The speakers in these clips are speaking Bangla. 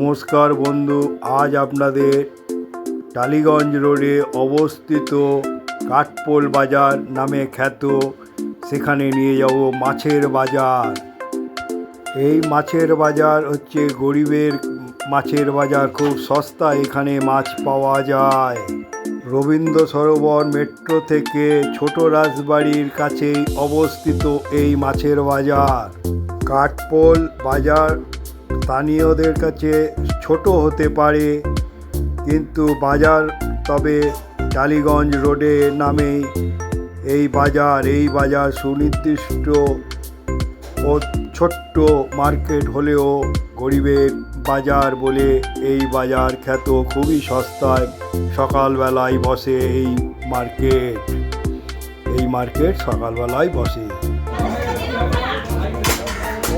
নমস্কার বন্ধু, আজ আপনাদের টালিগঞ্জ রোডে অবস্থিত কাঠপোল বাজার নামে খ্যাত। সেখানে নিয়ে যাব মাছের বাজার। এই মাছের বাজার হচ্ছে গরিবের মাছের বাজার, খুব সস্তা এখানে মাছ পাওয়া যায়। রবীন্দ্র সরোবর মেট্রো থেকে ছোট রাজবাড়ির কাছেই অবস্থিত এই মাছের বাজার। কাঠপোল বাজার স্থানীয়দের কাছে ছোট হতে পারে, কিন্তু বাজার তবে টালিগঞ্জ রোডে নামেই এই বাজার এই বাজার সুনির্দিষ্ট ও ছোট্ট মার্কেট হলেও গরিবের বাজার বলে এই বাজার খ্যাত। খুবই সস্তায় সকালবেলায় বসে এই মার্কেট। এই মার্কেট সকালবেলায় বসে।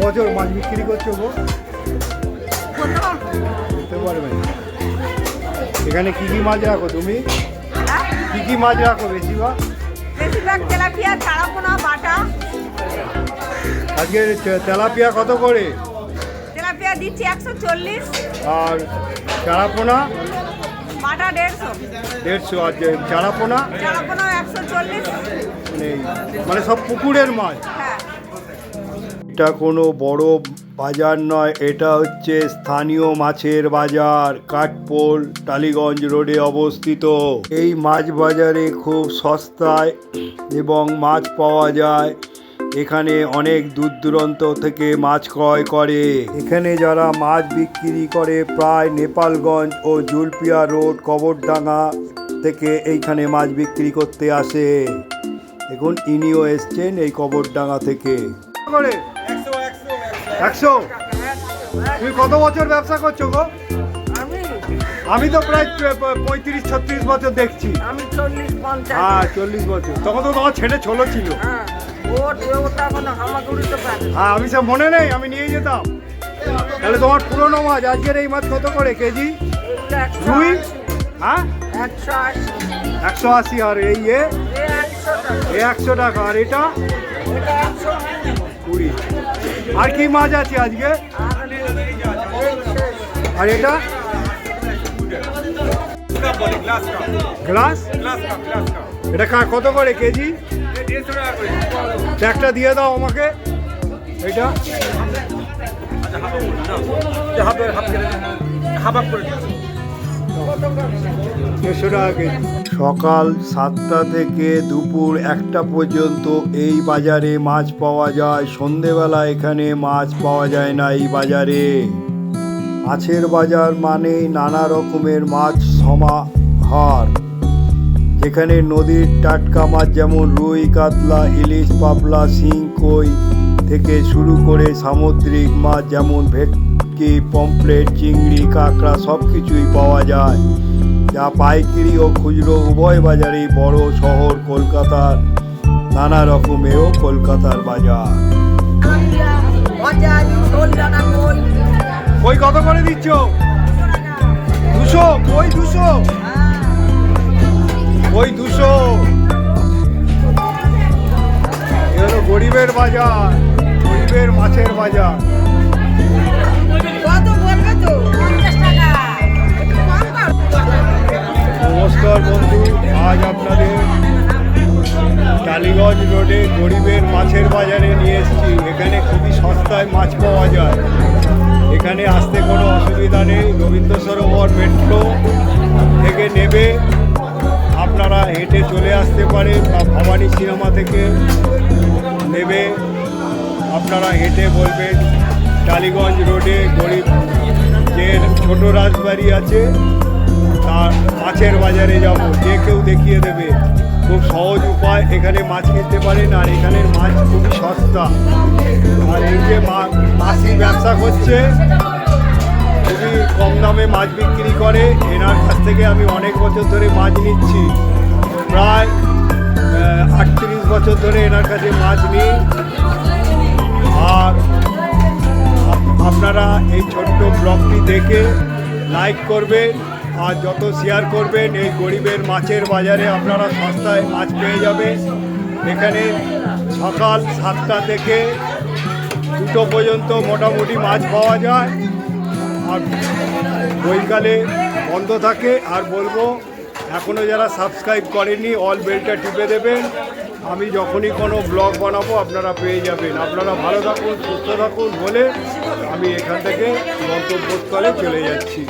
বছর মাছ বিক্রি করছ গো? বলতে পারবে না। এখানে কি কি মাছ রাখো তুমি? কি কি মাছ রাখো বেশিরভাগ বেশিরভাগ তেলাপিয়া বাটা। আজকে তেলাপিয়া কত করে? তেলাপিয়া দিচ্ছি একশো চল্লিশ। আর চারাপোনা? বাটা দেড়শো। দেড়শো। আর চারাপোনা? চারাপোনা একশো চল্লিশ। মানে মানে সব পুকুরের মাছ। হ্যাঁ। এটা কোনো বড় বাজার নয়, এটা হচ্ছে স্থানীয় মাছের বাজার, কাঠপোল, টালিগঞ্জ রোডে অবস্থিত। এই মাছ বাজারে খুব সস্তায় এবং মাছ পাওয়া যায়। এখানে অনেক দূর দূরান্ত থেকে মাছ ক্রয় করে। এখানে যারা মাছ বিক্রি করে প্রায় নেপালগঞ্জ ও জুলপিয়া রোড, কবরডাঙ্গা থেকে এইখানে মাছ বিক্রি করতে আসে। দেখুন, ইনিও এসছেন এই কবরডাঙ্গা থেকে। করে? একশো? তুমি কত বছর ব্যবসা করছ গো? আমি? তো প্রায় পঁয়ত্রিশ ছত্রিশ বছর দেখছি। হ্যাঁ চল্লিশ বছর। তখন তো তোমার ছেলে ছোলো ছিল। হ্যাঁ হ্যাঁ আমি সব মনে নেই আমি নিয়ে যেতাম। তাহলে তোমার পুরোনো মাছ আজকের এই মাছ কত করে কেজি? রুই হ্যাঁ? একশো আশি। আর এই এ? একশো টাকা। আর এটা? কুড়ি আর কি মাছ আছে আজকে? আর এটা? গ্লাস? এটা কত করে কেজি? একটা দিয়ে দাও আমাকে। এটা? হাফ করে সকাল সাতটা থেকে দুপুর একটা পর্যন্ত এই বাজারে মাছ পাওয়া যায়। সন্ধেবেলা এখানে মাছ পাওয়া যায় না এই বাজারে। মাছের বাজার মানেই নানা রকমের মাছ সমাহার। যেখানে নদীর টাটকা মাছ যেমন রুই, কাতলা, ইলিশ, পাবলা, শিং, কই থেকে শুরু করে সামুদ্রিক মাছ যেমন ভেটকি পমপ্লেট চিংড়ি, কাঁকড়া সব কিছুই পাওয়া যায়। যা পাইকারি ও খুচরো উভয় বাজারেই বড় শহর কলকাতার, নানা রকমেরও কলকাতার বাজার। কই কত করে দিচ্ছ? দুশো? কই দুশো? ওই দুশো? গরিবের বাজার, গরিবের মাছের বাজার। বাজারে নিয়ে এসেছি। এখানে খুবই সস্তায় মাছ পাওয়া যায়। এখানে আসতে কোনো অসুবিধা নেই। রবীন্দ্র সরোবর মেট্রো থেকে নেবে। আপনারা হেঁটে চলে আসতে পারে বা ভবানী সিনেমা থেকে নেবে। আপনারা হেঁটে বলবেন, টালিগঞ্জ রোডে গরিব যে ছোট রাজবাড়ি আছে তার মাছের বাজারে যাব। যে কেউ দেখিয়ে দেবে। খুব সহজ উপায়, এখানে মাছ কিনতে পারেন আর এখানের মাছ খুবই সস্তা। আর এই যে মা- মাসি ব্যবসা করছে, খুবই কম দামে মাছ বিক্রি করে। এনার কাছ থেকে আমি অনেক বছর ধরে মাছ নিচ্ছি। প্রায় আটত্রিশ বছর ধরে এনার কাছে মাছ নিই। আর আপনারা এই ছোট্ট ব্লগটি দেখে লাইক করবেন আর যত শেয়ার করবেন এই গরিবের মাছের বাজারে আপনারা সস্তায় মাছ পেয়ে যাবেন। এখানে সকাল সাতটা থেকে দুটো পর্যন্ত মোটামুটি মাছ পাওয়া যায়। আর বইকালে বন্ধ থাকে। আর বলব এখনও যারা সাবস্ক্রাইব করেনি অল বেলটা টিপে দেবেন। আমি যখনই কোনো ব্লগ বানাবো, আপনারা পেয়ে যাবেন। আপনারা ভালো থাকুন, সুস্থ থাকুন বলে আমি এখান থেকে মন্তব্য করে চলে যাচ্ছি।